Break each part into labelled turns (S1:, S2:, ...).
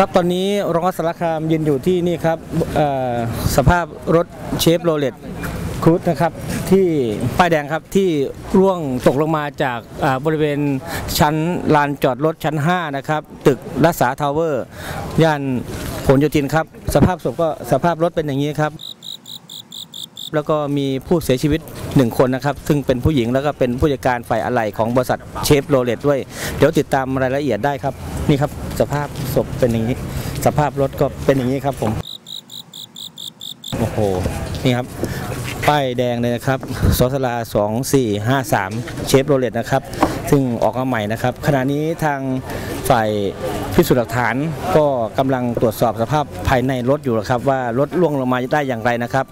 S1: ครับตอนนี้รองอัสารคามยืนอยู่ที่นี่ครับสภาพรถเชฟโรเลตครูดนะครับที่ป้ายแดงครับที่ร่วงตกลงมาจากบริเวณชั้นลานจอดรถชั้น 5 นะครับ ตึกรักษาทาวเวอร์ ย่านผลโยธินครับ สภาพศพก็สภาพรถเป็นอย่างนี้ครับ แล้วก็มีผู้เสียชีวิต หนึ่งคนนะครับ ซึ่งเป็นผู้หญิงแล้วก็เป็นผู้จัดการฝ่ายอะไหล่ของบริษัทเชฟโรเลตด้วย เดี๋ยวติดตามรายละเอียดได้ครับ นี่ครับ สภาพศพเป็นอย่างนี้ สภาพรถก็เป็นอย่างนี้ครับผม โอ้โห นี่ครับ ป้ายแดงเลยนะครับสสลา2453เชฟโรเลตนะครับ ซึ่งออกมาใหม่นะครับ ขณะนี้ทางฝ่ายพิสูจน์หลักฐานก็กำลังตรวจสอบสภาพภายในรถอยู่นะครับ ว่ารถล่วงลงมาได้อย่างไรนะครับ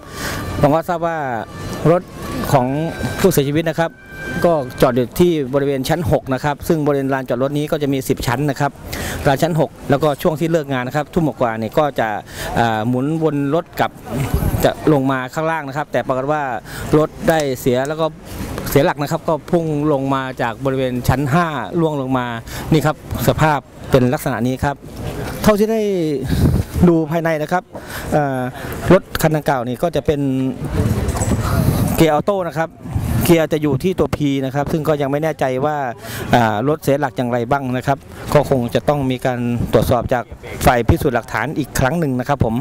S1: ผมก็ทราบว่ารถ ของผู้เสียชีวิตนะครับ ก็จอดอยู่ที่บริเวณชั้น 6 นะครับ ซึ่งบริเวณลานจอดรถนี้ก็จะมี 10 ชั้นนะครับลานชั้น 6 แล้วก็ช่วงที่เลิกงานนะครับ ทุ่มกว่าเนี่ยก็จะหมุนวนรถกลับจะลงมาข้างล่างนะครับ แต่ปรากฏว่ารถได้เสียแล้วก็เสียหลักนะครับก็พุ่งลงมาจากบริเวณชั้น 5 ล่วงลงมานี่ครับสภาพเป็นลักษณะนี้ครับ เท่าที่ได้ดูภายในนะครับรถคันดังกล่าวนี่ก็จะเป็น เกียร์ออโต้นะครับเกียร์จะอยู่ที่ตัว P นะครับ ซึ่งก็ยังไม่แน่ใจว่ารถเสียหลักอย่างไรบ้างนะครับ ก็คงจะต้องมีการตรวจสอบจากฝ่ายพิสูจน์หลักฐานอีกครั้งหนึ่งนะครับผม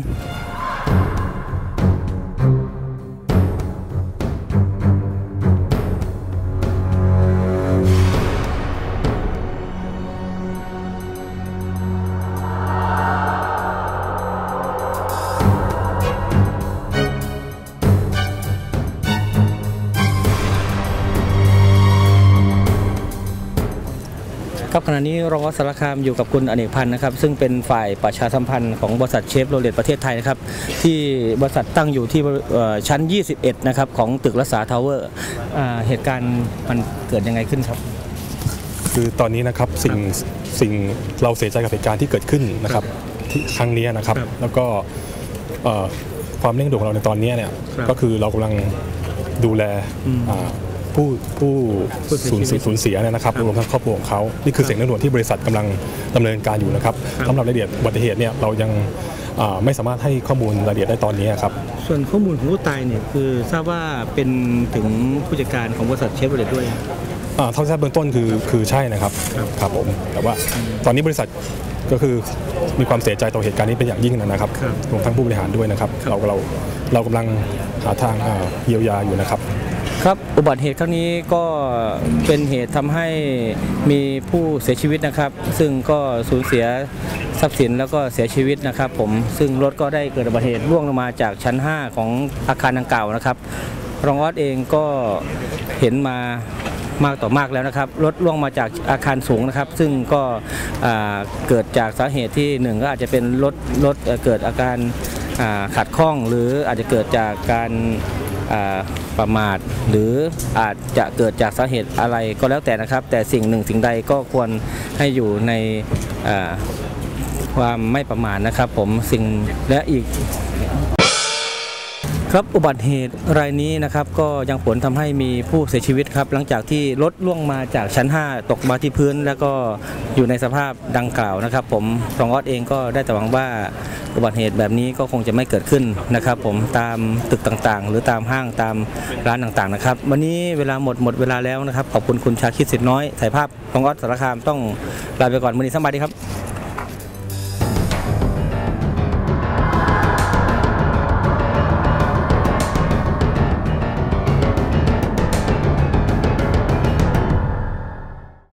S1: ครับขณะนี้รองวัดสารคามอยู่กับคุณอเนกพันธ์นะครับ ซึ่งเป็นฝ่ายประชาสัมพันธ์ของบริษัทเชฟโรเลตประเทศไทยนะครับ ที่บริษัทตั้งอยู่ที่เอ่อชั้น 21 นะครับ ของตึกรักษาทาวเวอร์อ่าเหตุการณ์มันเกิดยังไงขึ้นครับ
S2: คือตอนนี้นะครับสิ่งสิ่งเราเสียใจกับเหตุการณ์ที่เกิดขึ้นนะครับที่ครั้งนี้นะครับ
S1: ครับ
S2: แล้วก็เอ่อความเร่งด่วนของเราในตอนนี้เนี่ย
S1: ครับ
S2: ก็คือเรากำลังดูแล
S1: อืม
S2: อ่า ผู้ผู้
S1: ผู้เสีย
S2: สูญ
S1: ชีวิต
S2: สูญเสียเนี่ยนะครับ
S1: ครับ
S2: รวมทั้งครอบครัวของเขานี่คือสิ่งเร่งด่วนที่บริษัทกำลังดำเนินการอยู่นะครับ
S1: ครับ
S2: สำหรับรายละเอียดอุบัติเหตุเนี่ยเรายังอ่าไม่สามารถให้ข้อมูลรายละเอียดได้ตอนนี้ครับ
S1: ส่วนข้อมูลของผู้ตายเนี่ยคือทราบว่าเป็นถึงผู้จัดการของบริษัทเชฟโรเลตด้วย
S2: อ่าเท่าที่ทราบเบื้องต้นคือคือใช่นะครับ
S1: ครับ
S2: ครับผมแต่ว่าตอนนี้บริษัทก็คือมีความเสียใจต่อเหตุการณ์นี้เป็นอย่างยิ่งนะครับ
S1: ครับ
S2: รวมทั้งผู้บริหารด้วยนะครับ เราเราเรากำลังหาทางอ่าเยียวยาอยู่นะครับ
S1: ครับอุบัติเหตุครั้งนี้ก็เป็นเหตุทำให้มีผู้เสียชีวิตนะครับ ซึ่งก็สูญเสียทรัพย์สินแล้วก็เสียชีวิตนะครับ ผมซึ่งรถก็ได้เกิดอุบัติเหตุร่วงลงมาจากชั้น 5 ของอาคารดังกล่าวนะครับรองออสเองก็เห็นมามากต่อมากแล้วนะครับรถล่วงมาจากอาคารสูงนะครับ ซึ่งก็เกิดจากสาเหตุที่หนึ่งก็อาจจะเป็นรถรถเกิดอาการอ่าขัดข้อง หรืออาจจะเกิดจากการ ประมาท หรืออาจจะเกิดจากสาเหตุอะไรก็แล้วแต่นะครับ แต่สิ่งหนึ่งสิ่งใดก็ควรให้อยู่ในความไม่ประมาทนะครับ ผมสิ่งและอีก ครับอุบัติเหตุรายนี้นะครับก็ยังผลทำให้มีผู้เสียชีวิตครับหลังจากที่รถล่วงมาจากชั้น 5 ตกมาที่พื้น แล้วก็อยู่ในสภาพดังกล่าวนะครับ ผมรองออสเองก็ได้แต่หวังว่าอุบัติเหตุแบบนี้ก็คงจะไม่เกิดขึ้นนะครับ ผมตามตึกต่างๆ หรือตามห้างตามร้านต่างๆนะครับ วันนี้เวลาหมดหมดเวลาแล้วนะครับขอบคุณคุณชาคิดสิทธิ์น้อยถ่ายภาพรองออสสารคามต้องลาไปก่อนวันนี้สวัสดีครับ